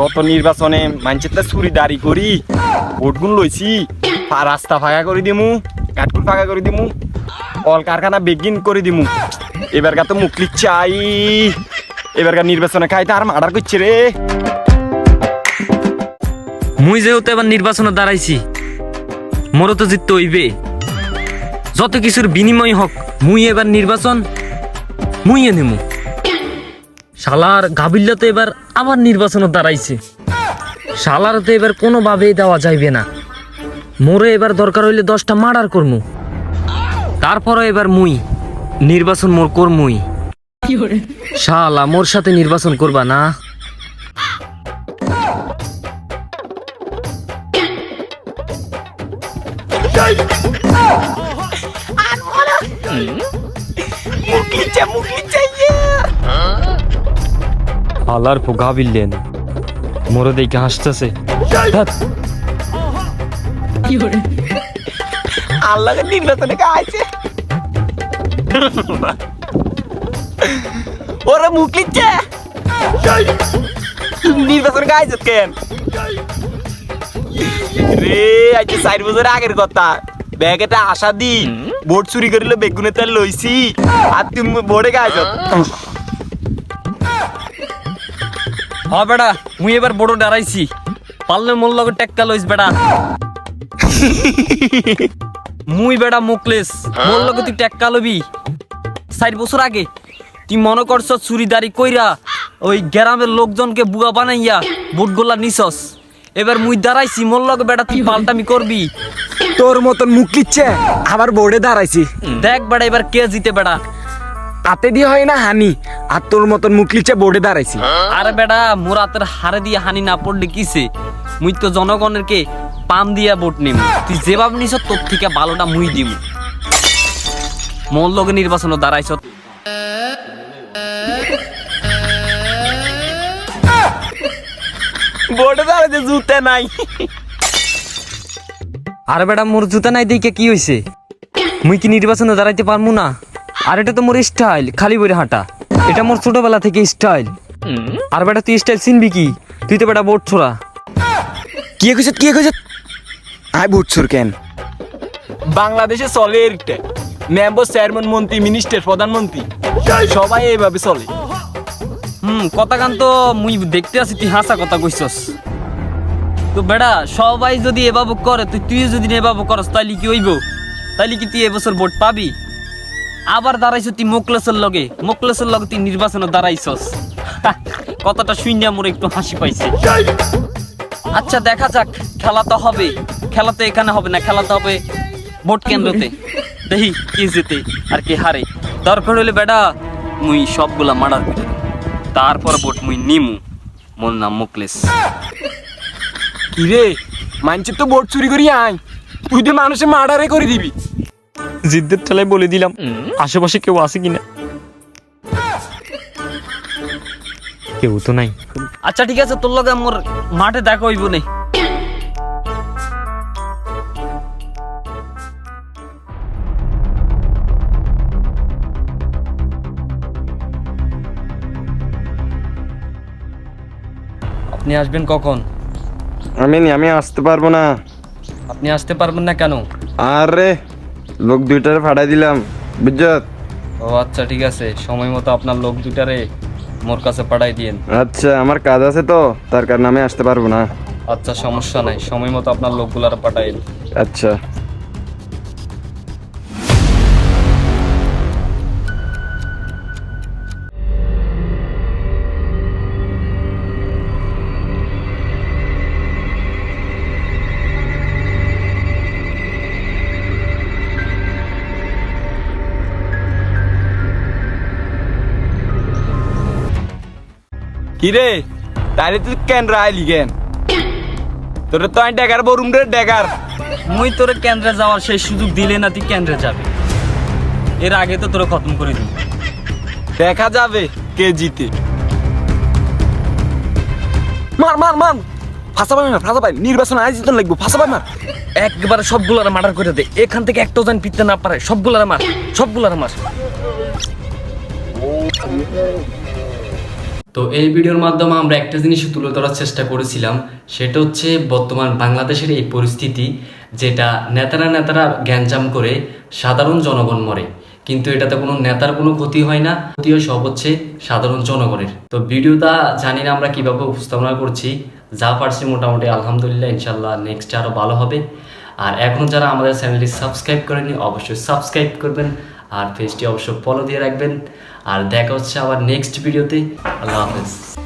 গত নির্বাচনে মানছের তা চুরি দাঁড়ি করি ভোটগুন লইছি রাস্তা ফাঁকা করে দিমু কাঠকুল ফাঁকা করে দিমু কল কারখানা বেগিন করে দিমু। এবার তো মুখলি চাই এবারকার নির্বাচনে খাই তার মার্ডার করছে রে। মুই যেহেতু এবার নির্বাচনে দাঁড়াইছি, মোরও তো জিততে হইবে। যত কিছুর বিনিময় হোক, মুই এবার নির্বাচন, মুইয়ে নেমু। শালার গাবিল্লা তো এবার আবার নির্বাচনে দাঁড়াইছে। শালার তো এবার কোনোভাবেই দেওয়া যাইবে না। মোরে এবার দরকার হইলে দশটা মার্ডার করমু। তারপরও এবার মুই। নির্বাচন মোর করমুই। শালা মোর সাথে নির্বাচন করবা না? মুখলি চা মুখলি চাইয়ে হালার পোগা বিললেন। মোরে দেখে হাসতেছে। আল্লাহকে নির্বাচনে খাইছে ওরা মুখ লিখছে? নির্বাচনে খাইছে কেন? রে আজকে চার বছর আগের কথা। ব্যাগেটা আশা দি ভোট চুরি করিলে বেগুনে তেল লইছি। আর তুমি ভোটে খাইছ হ বেড়া মুই এবার বড় ডারাইছি। পারলে মোর লগে টেক্কা লইস বেড়া। মুই বেড়া মুকলেস মোর লগে তুই টেক্কা লবি। চার বছর আগে তুই মনে করছ চুরিদারি কইরা ওই গ্রামের লোকজনকে বুয়া বানাইয়া বুট গোলা নিছস। এবার মুই দাঁড়াইছি মোর লগে বেড়া তুই পাল্টামি করবি। তোর মতন মুখ লিখছে আবার বোর্ডে দাঁড়াইছি। দেখ বেড়া এবার কে জিতে বেড়া। হাতে দিয়ে হয় না হানি। আর তোর মতন লিখছে বোর্ডে দাঁড়াইছি। আরে বেড়া মোর হাতের হারে দিয়ে হানি না পড়লে কিসে? মুই তো জনগণের কে পাম দিয়া ভোট নিম। তুই যেভাবে নিছ তোর থেকে ভালোটা মুই দিম। মোর লগে নির্বাচন দাঁড়াইছ। বোর্ডে দাঁড়াইছে জুতে নাই। আরে বেটা মোর জুতা নাই দেখে কি হইছে? মুই কি নির্বাচনে দাঁড়াইতে পারমু না? আর এটা তো মোর স্টাইল খালি বইরে হাঁটা। এটা মোর ছোটবেলা থেকে স্টাইল আর বেটা তুই স্টাইল চিনবি কি? তুই তো বেটা বোট ছোড়া। কি কইছত কি কইছত আই বুটছুর কেন? বাংলাদেশে চলে এইটা মেম্বার চেয়ারম্যান মন্ত্রী মিনিস্টার প্রধানমন্ত্রী। সবাই এইভাবে চলে। হুম কথা গান তো মুই দেখতে আছি তুই হাসা কথা কইছস। তো বেড়া সবাই যদি এভাবে করে তুই তুই যদি এভাবে করস তাইলে কি হইব? তাইলে কি তুই এবছর ভোট পাবি? আবার দাঁড়াইছ তুই মোকলেসের লগে। মোকলেসের লগে তুই নির্বাচনে দাঁড়াইছস। কথাটা শুনিয়া মোর একটু হাসি পাইছে। আচ্ছা দেখা যাক, খেলা তো হবে। খেলা তো এখানে হবে না, খেলা তো হবে ভোট কেন্দ্রতে। দেখি কে জিতে আর কে হারে। দরকার হইলে বেটা, মুই সবগুলা মার্ডার করে তারপর ভোট মুই নিমু। মোর নাম মুকলেস। কি রে মানছে তো ভোট চুরি করি আই তুই তো মানুষে মার্ডারে করে দিবি। জিদ্দের ঠেলায় বলে দিলাম আশেপাশে কেউ আছে কিনা? কেউ তো নাই। আচ্ছা ঠিক আছে তোর লগে মোর মাঠে দেখা হইব নে। আপনি আসবেন কখন? আমি আমি আসতে পারব না। আপনি আসতে পারবেন না কেন? আরে লোক দুইটারে ফাটাই দিলাম বুঝছত ও আচ্ছা ঠিক আছে। সময় মতো আপনার লোক দুইটারে মোর কাছে পাঠাই দিয়েন। আচ্ছা আমার কাজ আছে তো তার কারণে আমি আসতে পারব না। আচ্ছা সমস্যা নাই। সময় মতো আপনার লোকগুলার পাঠাইন আচ্ছা। কিরে? তাইলে তুই কেন রাইলি কেন? তোর তো আমি ডেকার বরুম রে ডেকার। মুই তোরে কেন্দ্রে যাওয়ার সেই সুযোগ দিলে না তুই কেন্দ্রে যাবে? এর আগে তো তোরে খতম করে দিই দেখা যাবে কে জিতে। মার মার মার। ফাঁসা পাই না ফাঁসা পাই নির্বাচন আজ জিতন লাগবো ফাঁসা পাই মার একবারে সবগুলার মার্ডার করে দে। এখান থেকে একটাও যেন পিতে না পারে। সবগুলার মার সবগুলার মার। তো এই ভিডিওর মাধ্যমে আমরা একটা জিনিস তুলে ধরার চেষ্টা করেছিলাম, সেটা হচ্ছে বর্তমান বাংলাদেশের এই পরিস্থিতি, যেটা নেতারা নেতারা জ্ঞানজাম করে সাধারণ জনগণ মরে। কিন্তু এটাতে কোনো নেতার কোনো ক্ষতি হয় না ক্ষতি হয় সব হচ্ছে সাধারণ জনগণের। তো ভিডিওটা জানি না আমরা কীভাবে উপস্থাপনা করছি, যা পারছি মোটামুটি আলহামদুলিল্লাহ ইনশাল্লাহ নেক্সট আরও ভালো হবে। আর এখন যারা আমাদের চ্যানেলটি সাবস্ক্রাইব করেনি অবশ্যই সাবস্ক্রাইব করবেন আর পেজটি অবশ্যই ফলো দিয়ে রাখবেন। আর দেখা হচ্ছে আবার নেক্সট ভিডিওতে আল্লাহ হাফেজ।